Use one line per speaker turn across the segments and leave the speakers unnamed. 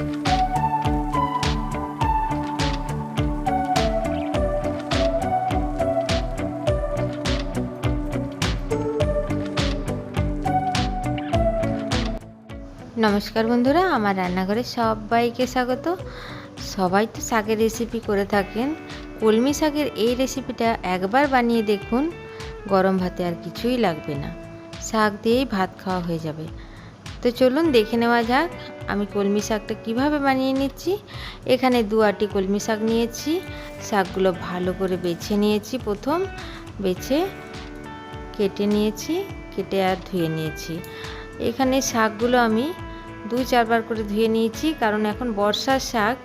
নমস্কার বন্ধুরা, আমার রান্নাঘরে সবাইকে স্বাগত। সবাই তো শাকের রেসিপি করে থাকেন। কলমি শাকের এই রেসিপিটা একবার বানিয়ে দেখুন, গরম ভাতে আর কিছুই লাগবে না। শাক দিয়েই ভাত খাওয়া হয়ে যাবে। তো চলুন দেখে নেওয়া যাক, আমি কলমি শাকটা কীভাবে বানিয়ে নিচ্ছি। এখানে দু আটি কলমি শাক নিয়েছি, শাকগুলো ভালো করে বেছে নিয়েছি প্রথম। বেছে কেটে নিয়েছি, কেটে আর ধুয়ে নিয়েছি। এখানে শাকগুলো আমি দু চারবার করে ধুয়ে নিয়েছি, কারণ এখন বর্ষার শাক,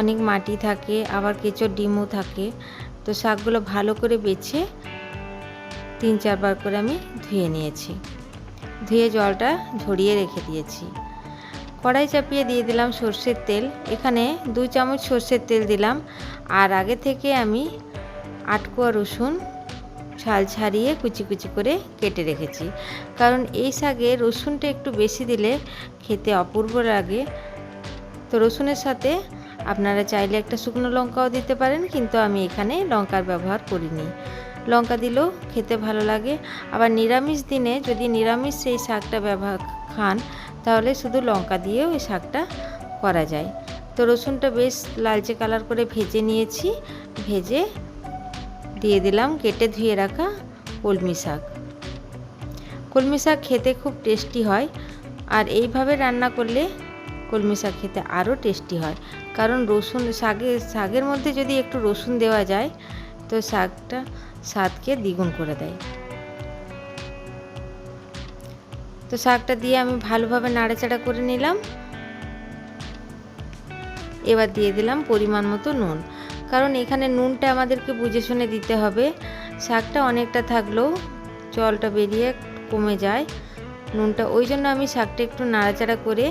অনেক মাটি থাকে, আবার কেঁচো ডিমও থাকে। তো শাকগুলো ভালো করে বেছে তিন চারবার করে আমি ধুয়ে নিয়েছি। ধুয়ে জলটা ঝরিয়ে রেখে দিয়েছি। কড়াই চাপিয়ে দিয়ে দিলাম সর্ষের তেল। এখানে দু চামচ সর্ষের তেল দিলাম। আর আগে থেকে আমি আটকোয়া রসুন ছাল ছাড়িয়ে কুচি কুচি করে কেটে রেখেছি। কারণ এই শাকে রসুনটা একটু বেশি দিলে খেতে অপূর্ব লাগে। তো রসুনের সাথে আপনারা চাইলে একটা শুকনো লঙ্কাও দিতে পারেন, কিন্তু আমি এখানে লঙ্কার ব্যবহার করিনি। লঙ্কা দিলেও খেতে ভালো লাগে। আবার নিরামিষ দিনে যদি নিরামিষ সেই শাকটা ব্যবহার খান, তাহলে শুধু লঙ্কা দিয়েও এই শাকটা করা যায়। তো রসুনটা বেশ লালচে কালার করে ভেজে নিয়েছি। ভেজে দিয়ে দিলাম কেটে ধুয়ে রাখা কলমি শাক। কলমি শাক খেতে খুব টেস্টি হয় আর এইভাবে রান্না করলে কলমি শাক খেতে আরও টেস্টি হয়। কারণ রসুন শাকে শাকের মধ্যে যদি একটু রসুন দেওয়া যায় তো শাকটা স্বাদকে দ্বিগুণ করে দেয়। তো শাকটা দিয়ে আমি ভালোভাবে নাড়াচাড়া করে নিলাম। এবার দিয়ে দিলাম পরিমাণ মতো নুন। কারণ এখানে নুনটা আমাদেরকে বুঝে শুনে দিতে হবে। শাকটা অনেকটা থাকলেও জলটা বেরিয়ে কমে যায়। নুনটা, ওই জন্য আমি শাকটা একটু নাড়াচাড়া করে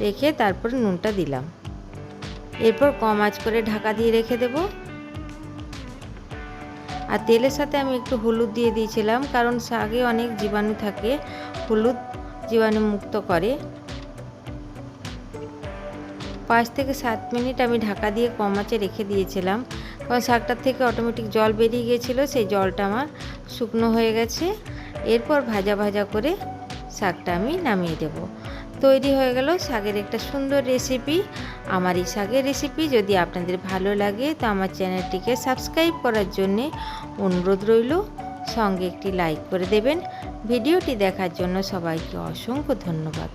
রেখে তারপর নুনটা দিলাম। এরপর কম আঁচ করে ঢাকা দিয়ে রেখে দেব। আর তেলের সাথে আমি একটু হলুদ দিয়ে দিয়েছিলাম, কারণ শাকে অনেক জীবাণু থাকে, হলুদ জীবাণু মুক্ত করে। পাঁচ থেকে সাত মিনিট আমি ঢাকা দিয়ে কম রেখে দিয়েছিলাম, কারণ শাকটার থেকে অটোমেটিক জল বেরিয়ে গিয়েছিল সেই জলটা আমার শুকনো হয়ে গেছে। এরপর ভাজা ভাজা করে শাকটা আমি নামিয়ে দেব। তৈরি হয়ে গেল শাকের একটা সুন্দর রেসিপি আমার এই শাকের রেসিপি যদি আপনাদের ভালো লাগে, তো আমার চ্যানেলটিকে সাবস্ক্রাইব করার জন্যে অনুরোধ রইল। সঙ্গে একটি লাইক করে দেবেন। ভিডিওটি দেখার জন্য সবাইকে অসংখ্য ধন্যবাদ।